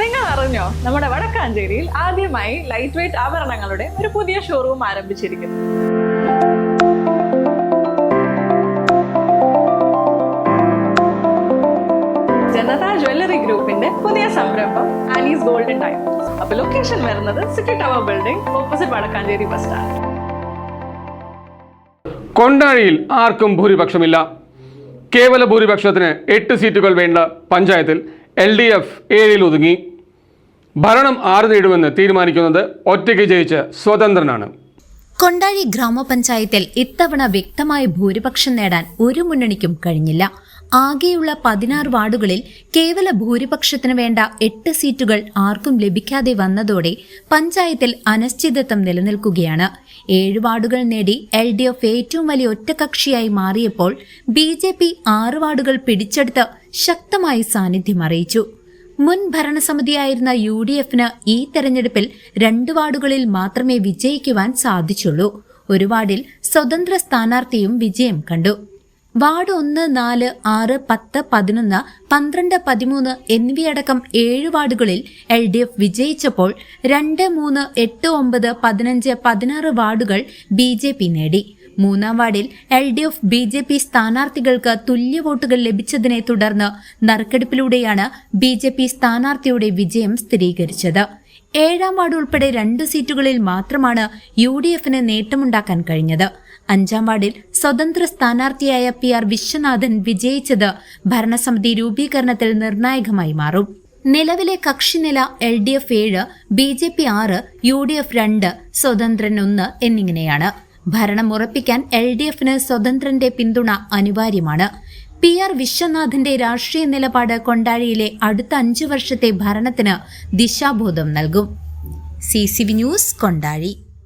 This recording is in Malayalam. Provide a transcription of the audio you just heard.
നിങ്ങൾ അറിഞ്ഞോ നമ്മുടെ വടക്കാഞ്ചേരിയിൽ ആദ്യമായി ലൈറ്റ് വെയിറ്റ് ആഭരണങ്ങളുടെ ഒരു പുതിയ ഷോറൂം ആരംഭിച്ചിരിക്കുന്നു. ജനതാ ജ്വല്ലറി ഗ്രൂപ്പിന്റെ പുതിയ സംരംഭം ആലീസ് ഗോൾഡൻ ടൈം അപ്പൊ ലൊക്കേഷൻ വരുന്നത് city tower building opposite Vadakkanchery bus stand കൊണ്ടാഴിയിൽ ആർക്കും ഭൂരിപക്ഷമില്ല. കേവല ഭൂരിപക്ഷത്തിന് എട്ട് സീറ്റുകൾ വേണ്ട പഞ്ചായത്തിൽ എൽ ഡി എഫ് ഏഴിൽ ഒതുങ്ങി. ഭരണം ആര് നേടുമെന്ന് തീരുമാനിക്കുന്നത് ഒറ്റയ്ക്ക് ജയിച്ച് സ്വതന്ത്രനാണ്. കൊണ്ടാഴി ഗ്രാമപഞ്ചായത്തിൽ ഇത്തവണ വ്യക്തമായ ഭൂരിപക്ഷം നേടാൻ ഒരു മുന്നണിക്കും കഴിഞ്ഞില്ല. ആകെയുള്ള പതിനാറ് വാർഡുകളിൽ കേവല ഭൂരിപക്ഷത്തിന് വേണ്ട എട്ട് സീറ്റുകൾ ആർക്കും ലഭിക്കാതെ വന്നതോടെ പഞ്ചായത്തിൽ അനിശ്ചിതത്വം നിലനിൽക്കുകയാണ്. ഏഴ് വാർഡുകൾ നേടി എൽ ഡി എഫ് ഏറ്റവും വലിയ ഒറ്റകക്ഷിയായി മാറിയപ്പോൾ ബി ജെ പി ആറ് വാർഡുകൾ പിടിച്ചെടുത്ത് ശക്തമായ സാന്നിധ്യം അറിയിച്ചു. മുൻ ഭരണസമിതിയായിരുന്ന യു ഡി എഫിന് ഈ തെരഞ്ഞെടുപ്പിൽ രണ്ട് വാർഡുകളിൽ മാത്രമേ വിജയിക്കുവാൻ സാധിച്ചുള്ളൂ. ഒരു വാർഡിൽ സ്വതന്ത്ര സ്ഥാനാർത്ഥിയും വിജയം കണ്ടു. വാർഡ് ഒന്ന് നാല് ആറ് പത്ത് പതിനൊന്ന് പന്ത്രണ്ട് പതിമൂന്ന് എന്നിവയടക്കം ഏഴ് വാർഡുകളിൽ എൽ ഡി എഫ് വിജയിച്ചപ്പോൾ രണ്ട് മൂന്ന് എട്ട് ഒമ്പത് പതിനഞ്ച് പതിനാറ് വാർഡുകൾ ബി ജെ പി നേടി. മൂന്നാം വാർഡിൽ L D F B J P സ്ഥാനാർത്ഥികൾക്ക് തുല്യ വോട്ടുകൾ ലഭിച്ചതിനെ തുടർന്ന് നറുക്കെടുപ്പിലൂടെയാണ് ബി ജെ പി സ്ഥാനാർത്ഥിയുടെ വിജയം സ്ഥിരീകരിച്ചത്. ഏഴാം വാർഡ് ഉൾപ്പെടെ രണ്ട് സീറ്റുകളിൽ മാത്രമാണ് യു ഡി എഫിന് നേട്ടമുണ്ടാക്കാൻ കഴിഞ്ഞത്. അഞ്ചാം വാർഡിൽ സ്വതന്ത്ര സ്ഥാനാർത്ഥിയായ പി ആർ വിശ്വനാഥൻ വിജയിച്ചത് ഭരണസമിതി രൂപീകരണത്തിൽ നിർണായകമായി മാറും. നിലവിലെ കക്ഷിനില എൽ ഡി എഫ് ഏഴ് ബി ജെ പി ആറ് യു ഡി എഫ് രണ്ട് സ്വതന്ത്രൻ ഒന്ന് എന്നിങ്ങനെയാണ്. ഭരണം ഉറപ്പിക്കാൻ എൽ ഡി എഫിന് സ്വതന്ത്രന്റെ പിന്തുണ അനിവാര്യമാണ്. പി ആർ വിശ്വനാഥിന്റെ രാഷ്ട്രീയ നിലപാട് കൊണ്ടാഴിയിലെ അടുത്ത അഞ്ചു വർഷത്തെ ഭരണത്തിന് ദിശാബോധം നൽകും. C C V news Kondazhy.